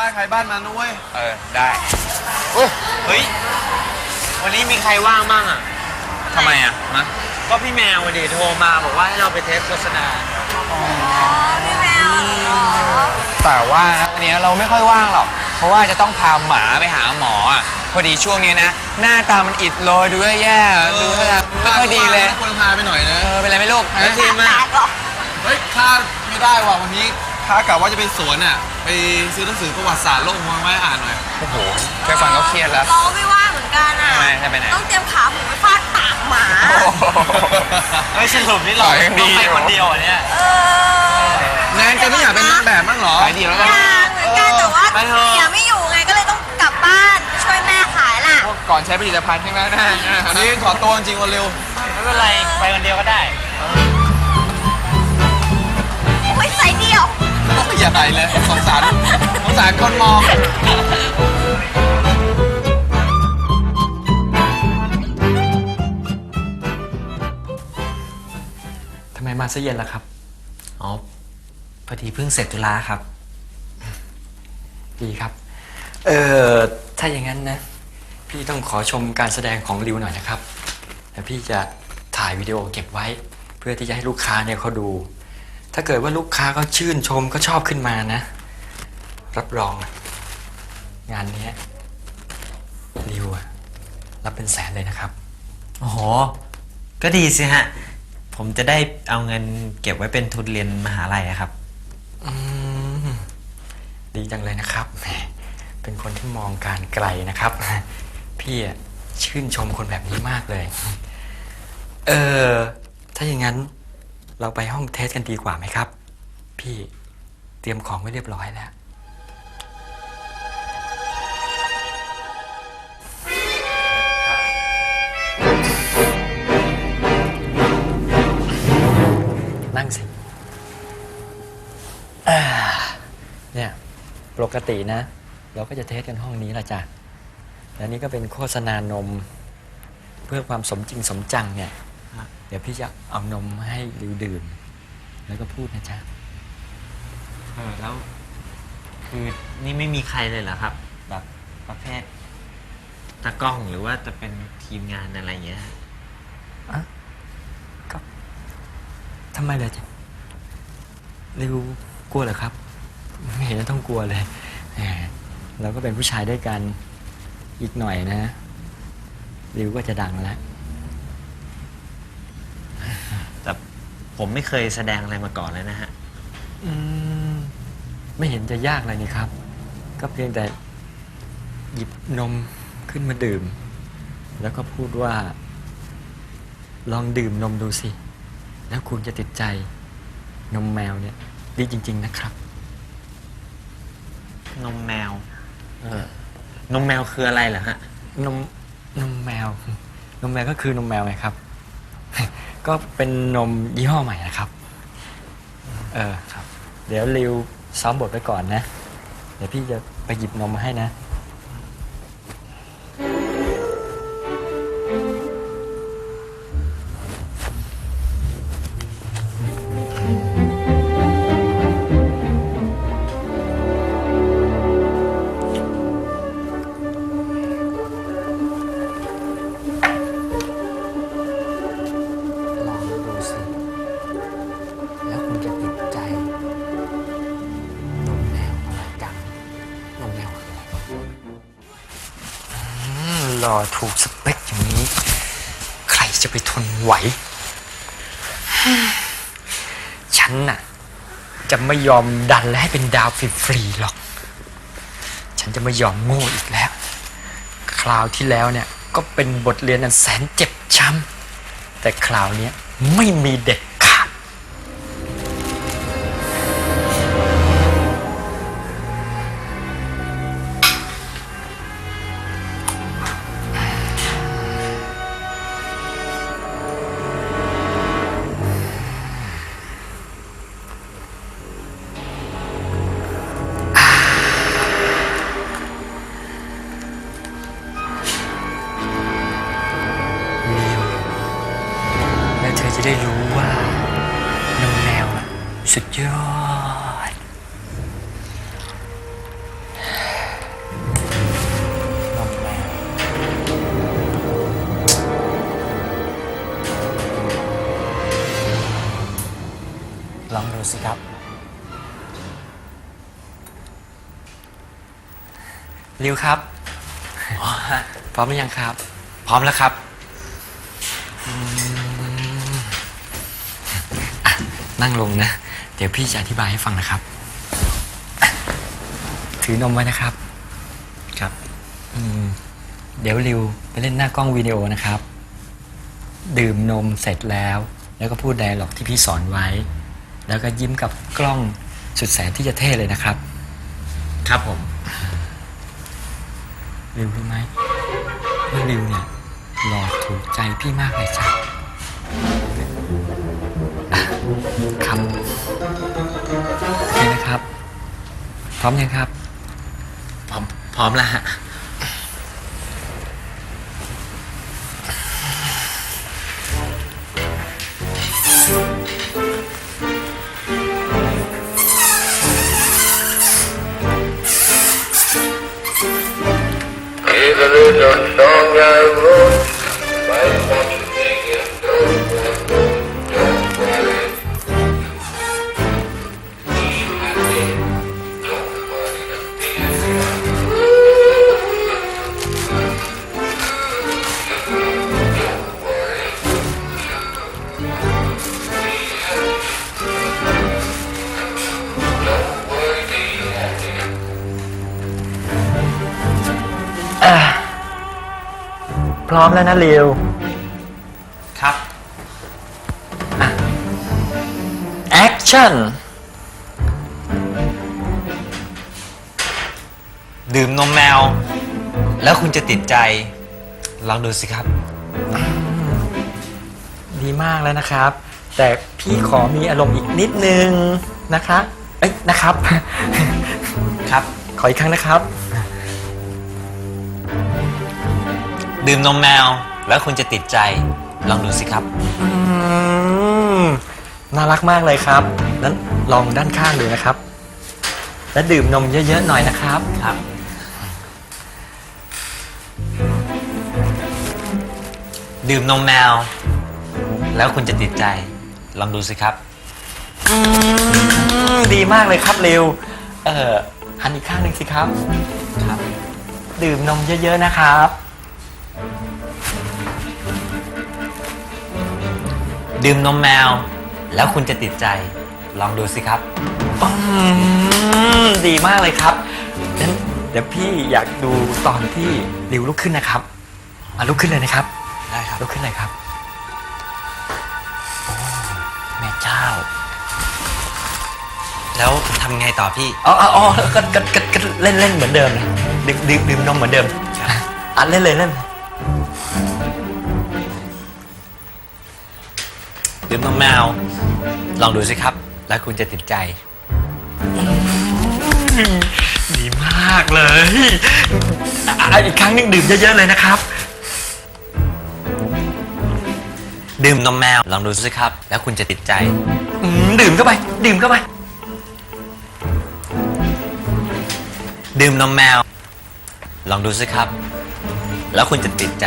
บ้านใครบ้านมันนะเว้ย เออ ได้เฮ้ย วันนี้มีใครว่างบ้างอะทำไมอะนะก็พี่แมววันดีโทรมาบอกว่าให้เราไปเทสโฆษณาอ๋อพี่แมวเหรอแต่ว่านะวันนี้เราไม่ค่อยว่างหรอก เพราะว่าจะต้องพาหมาไปหาหมออะ พอดีช่วงนี้นะ หน้าตามันอิดโรยดูแย่ๆดูท่าทางไม่ค่อยดีเลย ควรพาไปหน่อยนะ เออ เป็นไรไหมลูก แล้วทีมอะ ตายเหรอเฮ้ยข้าไม่ได้ว่ะวันนี้ข้ากะว่าจะไปสวนอะ ไปซื้อหนังสือประวัติศาสตร์โลกมาไว้อ่านหน่อย โอ้โห แค่ฟังก็เครียดแล้ว เราก็ไม่ว่างเหมือนกันอะ ทำไมจะไปไหน ต้องเตรียมขาหมูไปฟาดปากหมา เฮ้ยสรุปนี่เราต่อยยังดีเราไปคนเดียวเหรอเนี่ย เออแนนแกไม่อยากเป็นนางแบบบ้างเหรอขายดีแล้วกัน อยากเหมือนกันแต่ว่าไปเถอะเมียไม่อยู่ไงก็เลยต้องกลับบ้านไปช่วยแม่ขายล่ะ ก่อนใช้ผลิตภัณฑ์ใช่ไหมนะวันนี้ขอตัวจริงๆวันเร็ว ไม่เป็นไร ไปคนเดียวก็ได้โอ้ยใส่เดียว อย่าไหนเลยสงสารสงสารคนมอง ทำไมมาซะเย็นล่ะครับ อ๋อ พอดีเพิ่งเสร็จธุระครับ ดีครับ เออถ้าอย่างนั้นนะ พี่ต้องขอชมการแสดงของริวหน่อยนะครับ แล้วพี่จะถ่ายวิดีโอเก็บไว้ เพื่อที่จะให้ลูกค้าเนี่ยเขาดู ถ้าเกิดว่าลูกค้าเขาชื่นชมก็ชอบขึ้นมานะ รับรองอะงานเนี้ยริวอะรับเป็นแสนเลยนะครับ โอ้โห ก็ดีสิฮะ ผมจะได้เอาเงินเก็บไว้เป็นทุนเรียนมหาลัยอะครับอืมดีจังเลยนะครับแหมเป็นคนที่มองการไกลนะครับ พี่อะชื่นชมคนแบบนี้มากเลย เออถ้าอย่างนั้น เราไปห้องเทสกันดีกว่าไหมครับ พี่เตรียมของไว้เรียบร้อยแล้ว นั่งสิอ่าเนี่ยปกตินะ เราก็จะเทสกันห้องนี้ละจ้ะแล้วนี่ก็เป็นโฆษณานม เพื่อความสมจริงสมจังเนี่ย เดี๋ยวพี่จะเอานมให้ริวดื่ม แล้วก็พูดนะจ๊ะเออแล้ว คือนี่ไม่มีใครเลยเหรอครับ แบบประเภทตากล้องหรือว่าจะเป็นทีมงานอะไรอย่างเงี้ยทำไมเลยจ๊ะริวกลัวเหรอครับ ไม่เห็นจะต้องกลัวเลยแหมเราก็เป็นผู้ชายด้วยกันอีกหน่อยนะริวก็จะดังแล้ว แต่ ผมไม่เคยแสดงอะไรมาก่อนเลยนะฮะ อืมไม่เห็นจะยากเลยนี่ครับ ก็เพียงแต่หยิบนมขึ้นมาดื่ม แล้วก็พูดว่า ลองดื่มนมดูสิ แล้วคุณจะติดใจ นมแมวเนี่ย ดีจริง ๆ นะครับ นมแมว เออ นมแมวคืออะไรเหรอฮะ นมนมแมว นมแมวก็คือนมแมวไงครับ ก็เป็นนมยี่ห้อใหม่นะครับ เออครับ เดี๋ยวริวซ้อมบทไปก่อนนะ เดี๋ยวพี่จะไปหยิบนมมาให้นะ นน่ะ จะไม่ยอมดันและให้เป็นดาวฟรีๆหรอก ฉันจะไม่ยอมโง่อีกแล้ว คราวที่แล้วเนี่ยก็เป็นบทเรียนอันแสนเจ็บช้ำแต่คราวนี้ไม่มีเด็ด ดูสิครับ ริวครับ พร้อมหรือยังครับ พร้อมแล้วครับนั่งลงนะ เดี๋ยวพี่จะอธิบายให้ฟังนะครับอะถือนมไว้นะครับ ครับอืมเดี๋ยวริวไปเล่นหน้ากล้องวิดีโอนะครับ ดื่มนมเสร็จแล้ว แล้วก็พูดไดอะล็อกที่พี่สอนไว้ แล้วก็ยิ้มกับกล้องสุดแสนที่จะเท่เลยนะครับ ครับผมริวรู้ไหมว่าริวเนี่ยหล่อถูกใจพี่มากเลยจ้ะอะครับโอเคนะครับ พร้อมยังครับ พร้อมพร้อมแล้วฮะ พร้อมแล้วนะริวครับแอคชั่น ดื่มนมแมว แล้วคุณจะติดใจ ลองดูสิครับ ดีมากแล้วนะครับ แต่พี่ขอมีอารมณ์อีกนิดนึงนะคะ เอ้ยนะครับ ครับ ขออีกครั้งนะครับ ดื่มนมแมว แล้วคุณจะติดใจ ลองดูสิครับอืมน่ารักมากเลยครับ นั้นลองด้านข้างดูนะครับ และดื่มนมเยอะๆหน่อยนะครับ ครับ ดื่มนมแมว แล้วคุณจะติดใจ ลองดูสิครับอืมดีมากเลยครับเร็ว เอ่อหันอีกข้างหนึ่งสิครับ ครับ ดื่มนมเยอะๆนะครับ ดื่มนมแมว แล้วคุณจะติดใจ ลองดูสิครับอืมดีมากเลยครับงั้นเดี๋ยวพี่อยากดูตอนที่ริวลุกขึ้นนะครับมาลุกขึ้นเลยนะครับ ได้ครับลุกขึ้นเลยครับโอ้แม่เจ้า แล้วทำไงต่อพี่อ๋ออ๋ออ๋อก็ก็ก็ก็เล่นเล่นเหมือนเดิมนะดื่มดื่มดื่มนมเหมือนเดิมอะเล่นเลยเล่น ดื่มนมแมว ลองดูสิครับ แล้วคุณจะติดใจ ดีมากเลยอะอีกครั้งหนึงดื่มเยอะๆเลยนะครับ ดื่มนมแมว ลองดูสิครับ แล้วคุณจะติดใจ อืมดื่มเข้าไป ดื่มเข้าไป ดื่มนมแมว ลองดูสิครับ แล้วคุณจะติดใจ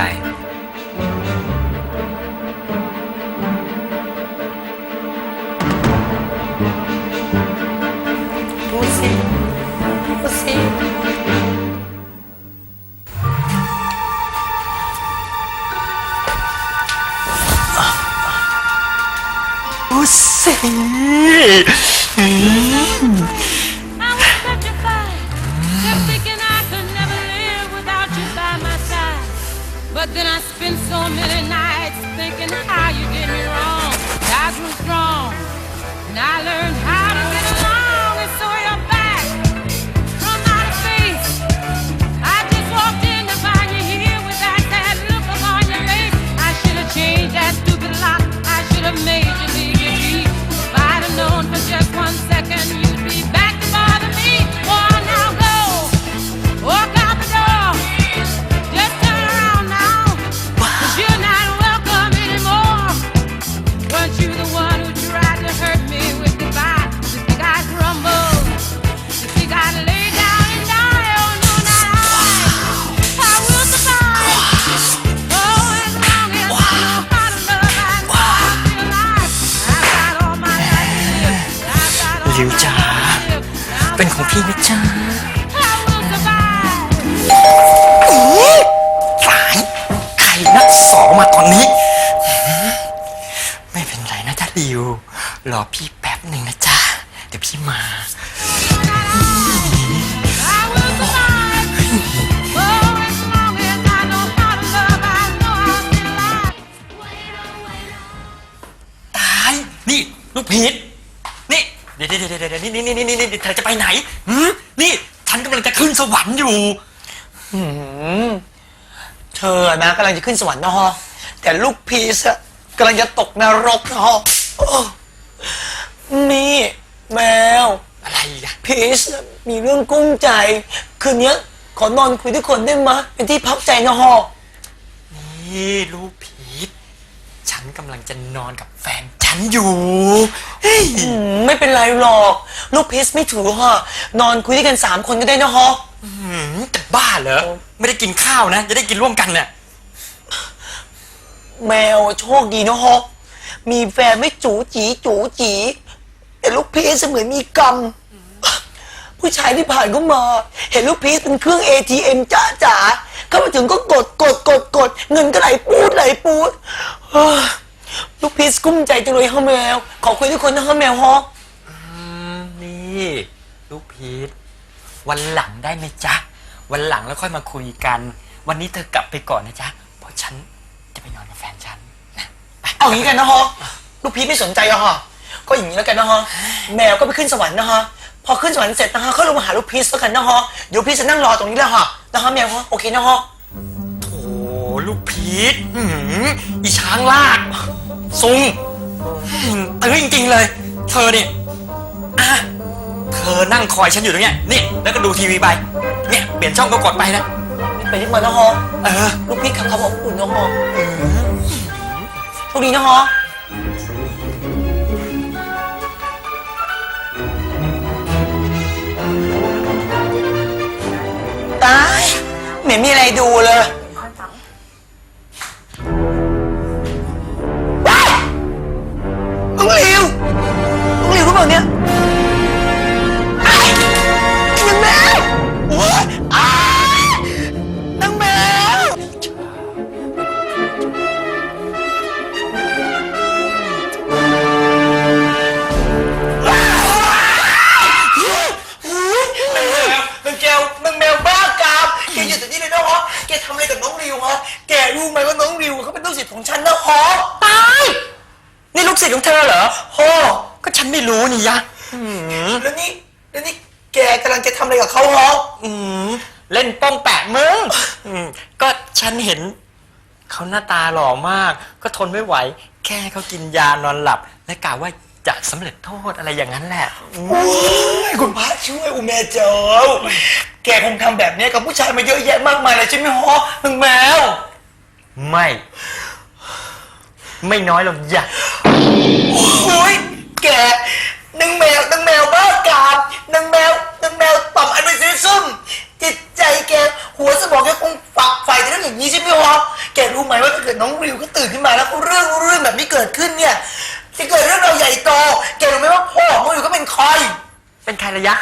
ดสิ เป็นของพี่นะจ๊ะ I will survive. สายใครนักสองมาตอนนี้ ไม่เป็นไรนะจ๊ะริว รอพี่แป๊บหนึ่งนะจ๊ะ เดี๋ยวพี่มา I will survive. Oh, as long as I know how to love, I know I'll still alive. ตาย นี่ ลูกพีทนี่เดี๋ยวเดี๋ยวเดี๋ยวเดี๋ยวนี่นี่นี่นี่นี่เธอจะไปไหนหืมนี่ฉันกำลังจะขึ้นสวรรค์อยู่เธอนะกำลังจะขึ้นสวรรค์นะฮะแต่ลูกพีซอะกำลังจะตกนรกนะฮะโอ้นี่แมว อะไรอะพีซอะมีเรื่องกุ้มใจ คืนนี้ขอนอนคุยด้วยคนได้ไหมเป็นที่พักใจนะฮะ นี่ลูกพีทฉันกำลังจะนอนกับแฟน ฉันอยู่ เฮ้ยอืมไม่เป็นไรหรอก ลูกพีซไม่ถือฮะนอนคุยด้วยกันสามคนก็ได้นะฮะหืมแต่บ้าเหรอ ไม่ได้กินข้าวนะ จะได้กินร่วมกันเนี่ยแมวโชคดีนะฮะมีแฟนไม่จูจีจูจีแต่ลูกพีซเหมือนมีกรรม ผู้ชายที่ผ่านเข้ามา เห็นลูกพีชเป็นเครื่อง ATM จ้าจ๋าเข้ามาถึงก็กดกดกดกด เงินก็ไหลปูดไหลปูดเฮ้ย ลูกพีชกุ้มใจจังเลยฮะแมว ขอคุยด้วยคนนะฮะแมวฮะนี่ลูกพีทวันหลังได้ไหมจ๊ะ วันหลังแล้วค่อยมาคุยกัน วันนี้เธอกลับไปก่อนนะจ๊ะ เพราะฉันจะไปนอนกับแฟนฉันนะไปเอาอย่างนี้กันนะฮะลูกพีชไม่สนใจอะฮะก็อย่างนี้แล้วกันนะฮะแมวก็ไปขึ้นสวรรค์นะฮะพอขึ้นสวรรค์เสร็จนะฮะก็ลงมาหาลูกพีชแล้วกันนะฮะเดี๋ยวพีชจะนั่งรอตรงนี้แหละฮะนะฮะแมวฮะโอเคนะฮะ โอ้ลูกพีทอื้อหืออีช้างลาก ซุงอื้อหือตื้อจริงๆเลย เธอเนี่ยอะเธอนั่งคอยฉันอยู่ตรงเนี้ยนี่แล้วก็ดูทีวีไป เนี่ยเปลี่ยนช่องก็กดไปนะไปที่มานะฮะเออลูกพีชขับเขาบอกอุ่นนะฮะโชคดีนะฮะตายไม่มีอะไรดูเลย ล่อมาก ก็ทนไม่ไหว แค่เขากินยานอนหลับ และกล่าวว่าจะสำเร็จโทษอะไรอย่างนั้นแหละอืมโอ้ยคุณพระช่วยอุเมเจ้าแกคงทำแบบนี้กับผู้ชายมาเยอะแยะมากมายเลยใช่ไหมฮะนางแมว ไม่ ไม่น้อยหรอกอย่าโอ้ยแกนางแมวนางแมวบ้ากามนางแมวนางแมวต่อมอันเป็นซีซุ่มจิตใจแกหัวสมองแกคงฝักใฝ่ในเรื่องอย่างนี้ใช่ไหมฮะ แกรู้ไหมว่าถ้าเกิดน้องริวเขาตื่นขึ้นมาแล้วเรื่องเรื่องแบบนี้เกิดขึ้นเนี่ยจะเกิดเรื่องเราวใหญ่โตแกรู้ไหมว่าพ่อของน้องริวก็เป็นใครเป็นใครระยะ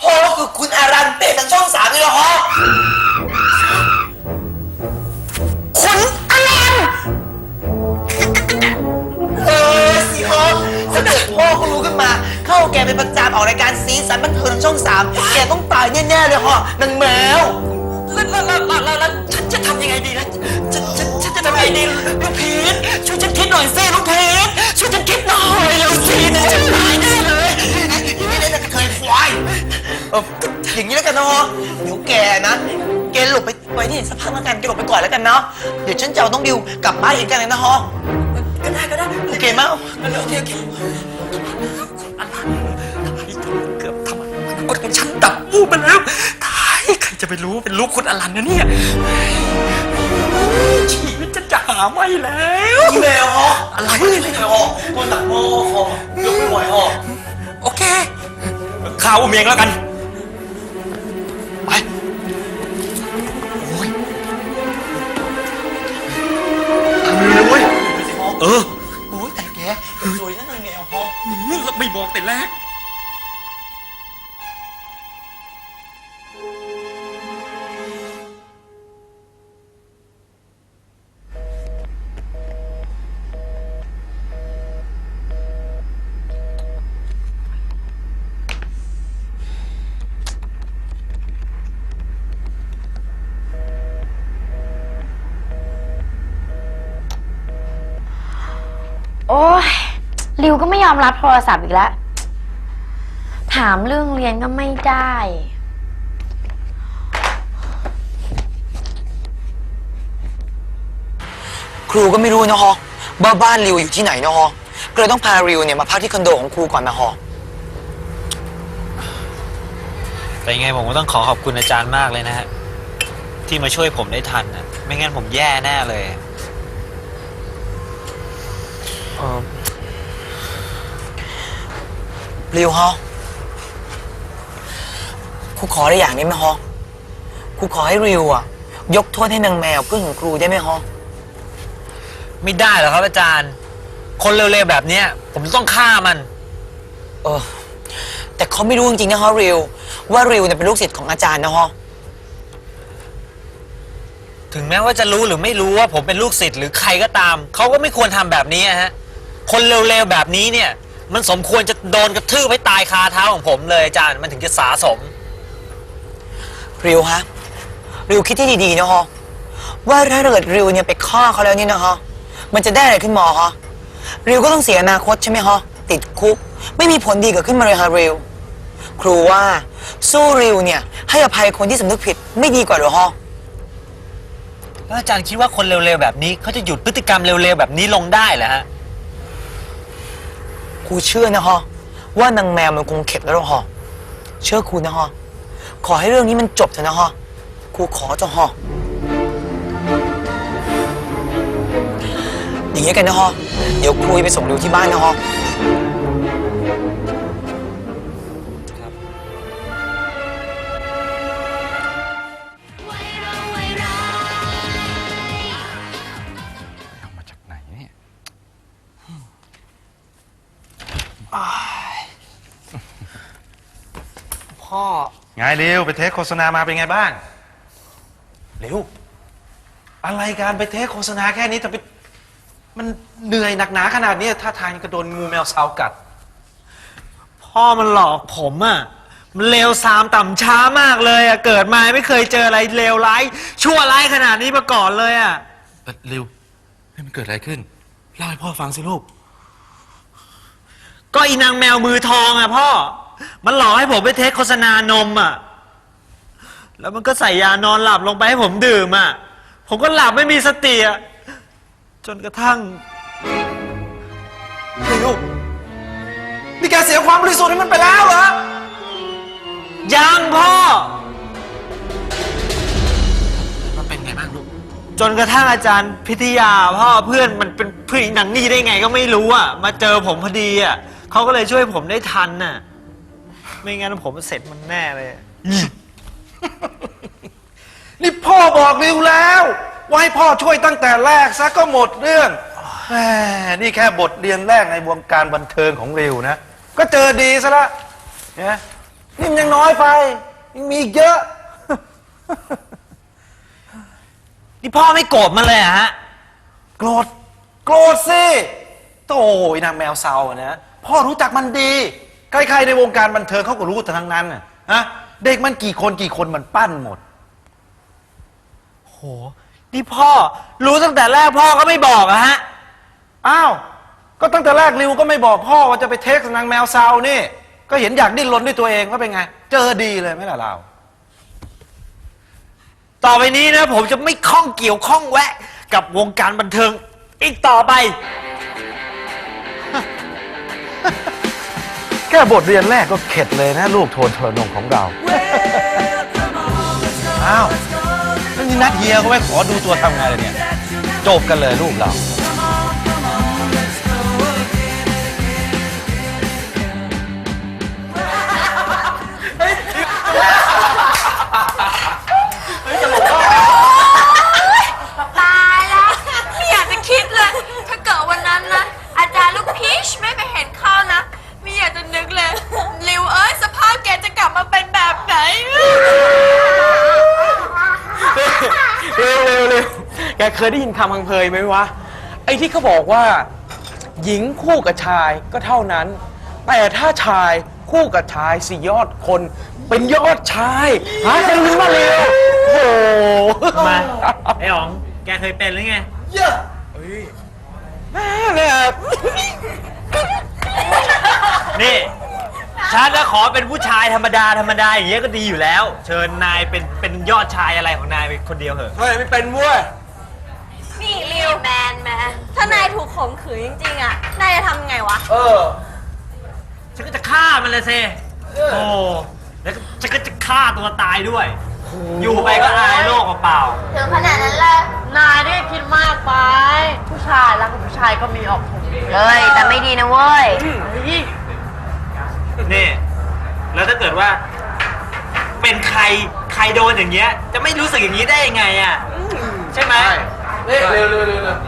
พ่อก็คือคุณอารันเป้ทางช่องสามนี่แหละฮะคุณอารันเออสิฮะถ้าเกิดพ่อเขารู้ขึ้นมา เข้าแกเป็นประจานออกรายการซีสันบันเทิงทางช่องสามแกต้องตายแน่ๆเลยฮะนางแมว แล้วแล้วแล้วแล้วแล้วฉันจะทำยังไงดีนะฉันฉันฉันจะทำยังไงดีลูกพีทช่วยฉันคิดหน่อยสิลูกพีทช่วยฉันคิดหน่อยเร็วสินะฉันตายแน่เลยไม่ได้นะเคยควายเอออย่างนี้แล้วกันนะฮะเดี๋ยวแกนะแกหลบไปไปที่สักพักแล้วกันแกหลบไปก่อนแล้วกันเนาะเดี๋ยวฉันจะเอาน้องดิวกลับบ้านเองกันเลยนะฮะก็ได้ก็ได้โอเคมั้ยโอเคโอเคเกือบทำอนาคตของฉันดับวูบไปแล้วตา จะไปรู้ว่าเป็นลูกคุณอลันนะเนี่ยชีวิตจะจะหาไม่แล้วแมวฮะอะไรไม่แมวฮะตัวหนักมอฮะยกไม่ไหวฮะโอเคข้าวอุ้มเองแล้วกัน ไปโอ้ยทำเลยเว้ยเออโอ้ยแต่แกสวยนะนางแมวฮะมึงไม่บอกแต่แรก ก็ไม่ยอมรับโทรศัพท์อีกแล้ว ถามเรื่องเรียนก็ไม่ได้ ครูก็ไม่รู้นะฮะว่าบ้านริวอยู่ที่ไหนนะฮะก็เลยต้องพาริวเนี่ยมาพักที่คอนโดของครูก่อนนะฮะแต่ยังไงผมก็ต้องขอขอบคุณอาจารย์มากเลยนะฮะที่มาช่วยผมได้ทันนะไม่งั้นผมแย่แน่เลย ริวฮะครูขอได้อย่างนี้ไหมฮะครูขอให้ริวอะ ยกโทษให้นางแมวเพื่อนของครูได้ไหมฮะไม่ได้หรอกครับอาจารย์ คนเร็วๆแบบเนี้ย ผมต้องฆ่ามัน เออ แต่เขาไม่รู้จริงๆนะฮะริว ว่าริวเนี่ยเป็นลูกศิษย์ของอาจารย์นะฮะถึงแม้ว่าจะรู้หรือไม่รู้ว่าผมเป็นลูกศิษย์หรือใครก็ตาม เขาก็ไม่ควรทำแบบนี้อะฮะ คนเร็วๆแบบนี้เนี่ย มันสมควรจะโดนกระทืบให้ตายคาเท้าของผมเลยอาจารย์ มันถึงจะสาสม ริวฮะ ริวคิดที่ดีๆนะฮะว่าถ้าเกิดริวเนี่ยไปฆ่าเขาแล้วเนี่ยนะฮะมันจะได้อะไรขึ้นมาฮะริวก็ต้องเสียอนาคตใช่ไหมฮะติดคุก ไม่มีผลดีเกิดขึ้นมาเลยฮะริว ครูว่าสู้ริวเนี่ยให้อภัยคนที่สำนึกผิดไม่ดีกว่าเหรอฮะแล้วอาจารย์คิดว่าคนเร็วๆแบบนี้เขาจะหยุดพฤติกรรมเร็วๆแบบนี้ลงได้เหรอฮะ กูเชื่อนะฮะว่านางแมวมันคงเข็ดแล้วหรอฮะเชื่อครูนะฮะขอให้เรื่องนี้มันจบเถอะนะฮะครูขอจะฮะอย่างนี้กันนะฮะเดี๋ยวครูจะไปส่งดิวที่บ้านนะฮะ พ่อ ไงเร็วไปเทสโฆษณามาเป็นไงบ้าง เร็ว อะไรการไปเทสโฆษณาแค่นี้แต่ไปมันเหนื่อยหนักหนาขนาดนี้ถ้าทางจะโดนงูแมวเซากัด พ่อมันหลอกผมอะ่ะ มันเลวซามต่ำช้ามากเลยอะ่ะ เกิดมาไม่เคยเจออะไรเลวร้าย ชั่วร้ายขนาดนี้มาก่อนเลยอะ่ะ เร็วให้มันเกิดอะไรขึ้น เล่าให้พ่อฟังสิลูก ก็อีนางแมวมือทองอะ่ะพ่อ มันหลอกให้ผมไปเทสโฆษณานมอะ่ะ แล้วมันก็ใส่ยานอนหลับลงไปให้ผมดื่มอะ่ะ ผมก็หลับไม่มีสติอะจนกระทั่งเร็วนี่แกเสียความบริสุทธิ์ให้มันไปแล้วเหรอ ยังพ่อ มันเป็นไงบ้างลูก จนกระทั่งอาจารย์พิทยาพ่อเพื่อนมันเป็นเพื่อนอีหนังนี่ได้ไงก็ไม่รู้อะ มาเจอผมพอดีอะ เขาก็เลยช่วยผมได้ทันน่ะ ไม่งั้นผมเสร็จมันแน่เลย นี่พ่อบอกริวแล้วว่าให้พ่อช่วยตั้งแต่แรกซะก็หมดเรื่องแหมนี่แค่บทเรียนแรกในวงการบันเทิงของริวนะ ก็เจอดีซะละเนี่ยนี่มันยังน้อยไปยังมีอีกเยอะ นี่พ่อไม่โกรธมันเลยเหรอะฮะ โกรธ โกรธสิโถ่ไอ้นางแมวเซาอะนะ พ่อรู้จักมันดี ใครๆในวงการบันเทิงเขาก็รู้แต่ทั้งนั้นน่ะฮะเด็กมันกี่คนกี่คนมันปั้นหมด โห นี่พ่อรู้ตั้งแต่แรกพ่อก็ไม่บอกอะฮะ อ้าว ก็ตั้งแต่แรกริวก็ไม่บอกพ่อว่าจะไปเทคนางแมวเซานี่ ก็เห็นอยากดิ้นรนด้วยตัวเองว่าเป็นไง เจอดีเลยไหมล่ะเรา ต่อไปนี้นะ ผมจะไม่ข้องเกี่ยวข้องแวะ กับวงการบันเทิงอีกต่อไป แค่บทเรียนแรกก็เข็ดเลยนะลูกโทนทรนงของเรา อ้าวแล้วนี่นัดเฮียเขาไว้ขอดูตัวทำไงเลยเนี่ย จบกันเลยลูกเรา เคยได้ยินคำพังเพยไหมวะ ไอ้ที่เขาบอกว่า หญิงคู่กับชายก็เท่านั้น แต่ถ้าชายคู่กับชายสี่ยอดคน เป็นยอดชายฮะได้ยินมาเร็วโอ้โหมาไอ้อ๋อง แกเคยเป็นหรือไงแม่เนี่ยนี่ฉันจะขอเป็นผู้ชายธรรมดาธรรมดาอย่างเงี้ยก็ดีอยู่แล้ว เชิญนายเป็นเป็นยอดชายอะไรของนายเป็นคนเดียวเหอะ เฮ้ยไม่เป็นเว้ย นี่ริวแมนแมนถ้านายถูกข่มขืนจริงๆอะ นายจะทำไงวะ เออ ฉันก็จะฆ่ามันเลยสิโอ้แล้วก็ฉันก็จะฆ่าตัวตายด้วย อยู่ไปก็อายโลกเปล่าถึงขนาดนั้นเลยนายได้คิดมากไป ผู้ชายรักกับผู้ชายก็มีออกถูกเฮ้ย แต่ไม่ดีนะเว้ยๆนี่ แล้วถ้าเกิดว่า เป็นใครใครโดนอย่างเงี้ย จะไม่รู้สึกอย่างนี้ได้ยังไงอะ ใช่ไหมนี่ เร็วเร็วเร็วเร็ว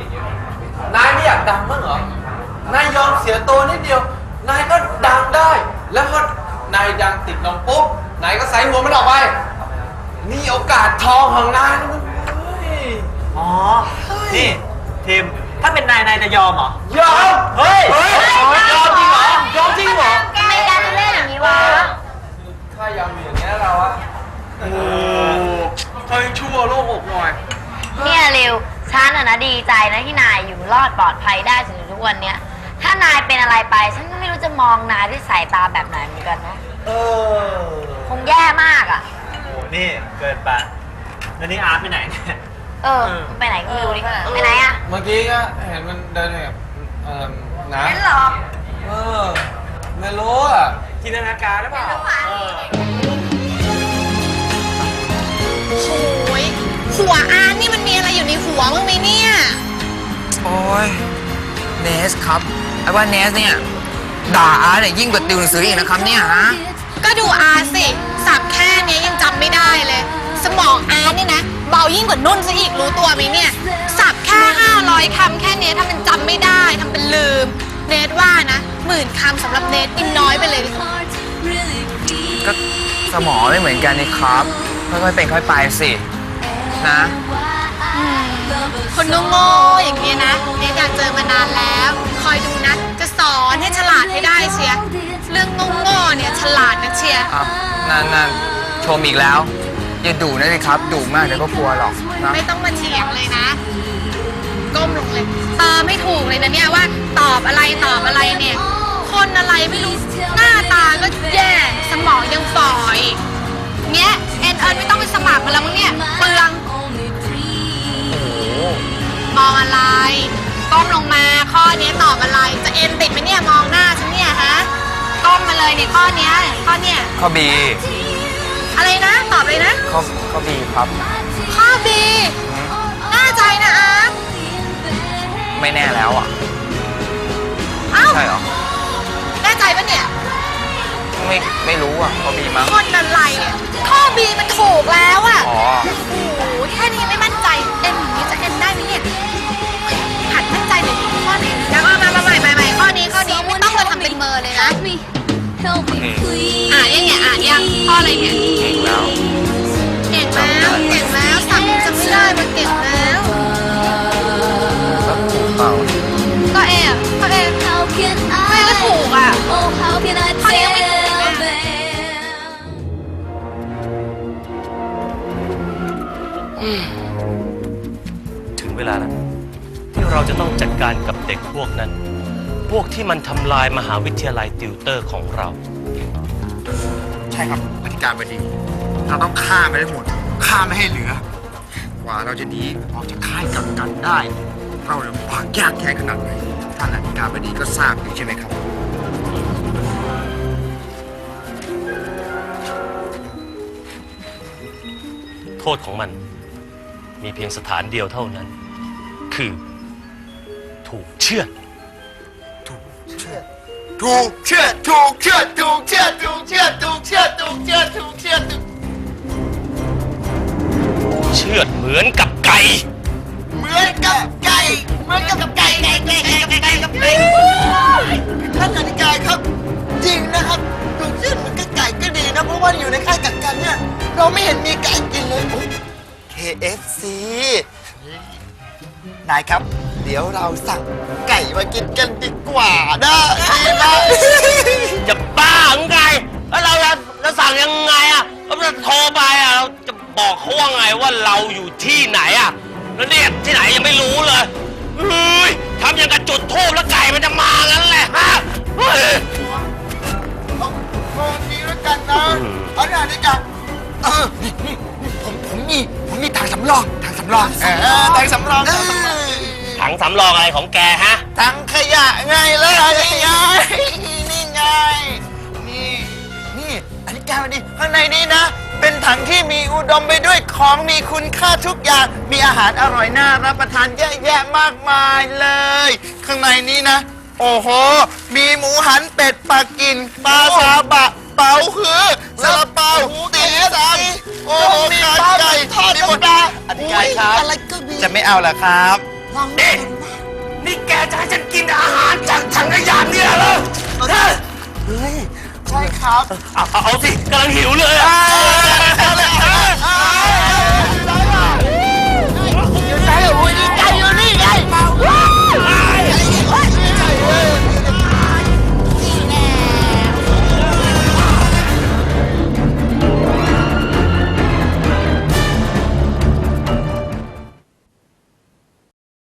นายไม่อยากดังมั้างเหรอ นายยอมเสียตัวนิดเดียว นายก็ดังได้ แล้วพอนายดังติดลมปุ๊บ นายก็ใส่หัวมันออกไป นี่โอกาสทองของนายนะมึงเฮ้ยอ๋อ นี่ทีมถ้าเป็นนายนายจะยอมเหรอ ยอม เฮ้ย เฮ้ย ยอมจริงเหรอ ยอมจริงเหรอ ทำไมแกจะเล่นอย่างนี้วะ ถ้ายอมอยู่อย่างเงี้ยเราอะ โอ้เฮ้ยชั่วโลกอกหน่อย เนี่ยริวฉันอะนะดีใจนะที่นายอยู่รอดปลอดภัยได้จนถึงทุกวันเนี้ยถ้านายเป็นอะไรไป ฉันก็ไม่รู้จะมองนายด้วยสายตาแบบไหนเหมือนกันนะเออคงแย่มากอะ โอ้นี่เกินไปแล้วนี่อาร์ตไปไหนเนี่ย เออมันไปไหนก็ไม่รู้ดิไปไหนอะเมื่อกี้ก็เห็นมันเดินแบบเอ่อนะเป็นหรอเออไม่รู้อะจินตนาการหรือเปล่าโหัวอาร์ตนี่มันมีอะไรอยู่ในหัวมึงไหมเนี่ย โอ้ยเนสครับไอ้ว่าเนสเนี่ยด่าอาร์ตเนี่ยยิ่งกว่าติวหนังสืออีกนะครับเนี่ยฮะก็ดูอาร์ตสิสับแค่เนี้ยยังจำไม่ได้เลย สมองอาร์ตนี่นะ เบายิ่งกว่านุ่นซะอีกรู้ตัวไหมเนี่ย สับแค่500คำแค่เนี้ยถ้ามันจำไม่ได้ทำเป็นลืม เนทว่านะหมื่นคำสำหรับเนทนี่น้อยไปเลย ก็สมองไม่เหมือนกันนี่ครับค่อยๆเป็นค่อยไปสิ นะคนโง่ๆอย่างเงี้ยนะเนทอยากเจอมานานแล้ว คอยดูนะ จะสอนให้ฉลาดให้ได้เชียร์เรื่องโง่ๆเนี่ยฉลาดนะเชียร์ครับนั่นนั่นชมอีกแล้ว อย่าดุนะสิครับดุมากเดี๋ยวก็กลัวหรอกนะไม่ต้องมาเถียงเลยนะ ก้มลงเลยเติมไม่ถูกเลยนะเนี่ยว่าตอบอะไรตอบอะไรเนี่ย คนอะไรไม่รู้หน้าตาก็แย่สมองยังฝ่ออีกเนี้ยเอ็นเอิญไม่ต้องไปสมัครมาแล้วมั้งเนี่ยเปลืองม องอะไรก้มลงมาข้อเนี้ยตอบอะไร จะเอ็นติดไหมเนี่ยมองหน้าฉันเนี่ยฮะก้มมาเลยเนี่ยข้อเนี้ยข้อเนี้ยข้อบีอะไรนะตอบเลยนะข้อข้อบีครับ ข้อบีแน่ใจนะอาร์ตไม่แน่แล้วอะเอ้าใช่เหรอแน่ใจปะเนี่ยไม่ไม่รู้อะข้อบีมั้งคนอะไรเนี่ยข้อบีมันถูกแล้วอะอ๋อโอ้โหแค่นี้ยังไม่มั่นใจเอ็นอย่างนี้จะเอ็นได้ไหมเนี่ย ทำเป็นเมอเลยนะอ่านยังเนี่ยอ่านยังข้ออะไรเนี่ยเก่งแล้วเก่งแล้ว เก่งแล้วสับจำไม่ได้มันเก่งแล้วแล้วถูกเปล่าก็เออะก็เอไม่ก็ถูกอะข้อนี้ก็ไม่ถูกนะถึงเวลาแล้วที่เราจะต้องจัดการกับเด็กพวกนั้น พวกที่มันทำลายมหาวิทยาลัยติวเตอร์ของเรา ใช่ครับอธิการบดี เราต้องฆ่ามันให้หมดฆ่าไม่ให้เหลือ กว่าเราจะหนีออกจากค่ายกักกันได้ เราลำบากยากแค้นขนาดไหนท่านอธิการบดีก็ทราบอยู่ใช่ไหมครับ โทษของมันมีเพียงสถานเดียวเท่านั้น คือถูกเชือดถูกเชือด ถูกเชือดถูกเชือดถูกเชือดถูกเชือดถูกเชือดถูกเชือดถูกเชือดเชือดเหมือนกับไก่ เหมือนกับไก่เหมือนกับไก่ไก่ไก่ไก่ไก่ไก่กับไก่ท่านอธิการครับ จริงนะครับถูกเชือดเหมือนกับไก่ก็ดีนะเพราะว่าอยู่ในค่ายกักกันเนี่ยเราไม่เห็นมีไก่กินเลย KFC นายครับ ดี๋ยวเราสั่งไก่มากินกันดีกว่านะดีนะจะบ้าหรือไงแล้วเราจะจะสั่งยังไงอะเราจะโทรไปอะเราจะบอกเขาว่าไงว่าเราอยู่ที่ไหนอะแล้วเนี่ยที่ไหนยังไม่รู้เลยเฮ้ยทำอย่างกับจุดทูบแล้วไก่มันจะมางั้นแหละฮะเฮ้ยเอาโอ้ดีแล้วกันนะเอาหน่านี้กันเออนี่นี่นี่ผมผมมีผมมีถังสำรองถังสำรองเออถังสำรองถังสำรอง ถังสำรองอะไรของแกฮะ ถังขยะไงล่ะนี่ไงนี่ไง นี่ นี่อันนี้แกมาดิข้างในนี้นะ เป็นถังที่มีอุดมไปด้วยของมีคุณค่าทุกอย่าง มีอาหารอร่อยน่ารับประทานเยอะแยะมากมายเลย ข้างในนี้นะ โอ้โห มีหมูหันเป็ดปักกิ่งปลาซาบะ เป๋าฮือซาลาเปาตีสังโอ้โหขาไก่ทอดหมดอันนี้ไก่ครับอะไรก็มีจะไม่เอาเหรอครับ ลองนี่นี่แกจะให้ฉันกินอาหารจากถังขยะเนี่ยเหรอฮะเฮ้ย ใช่ครับเอาเอาเอาสิกำลังหิวเลยอะไอ้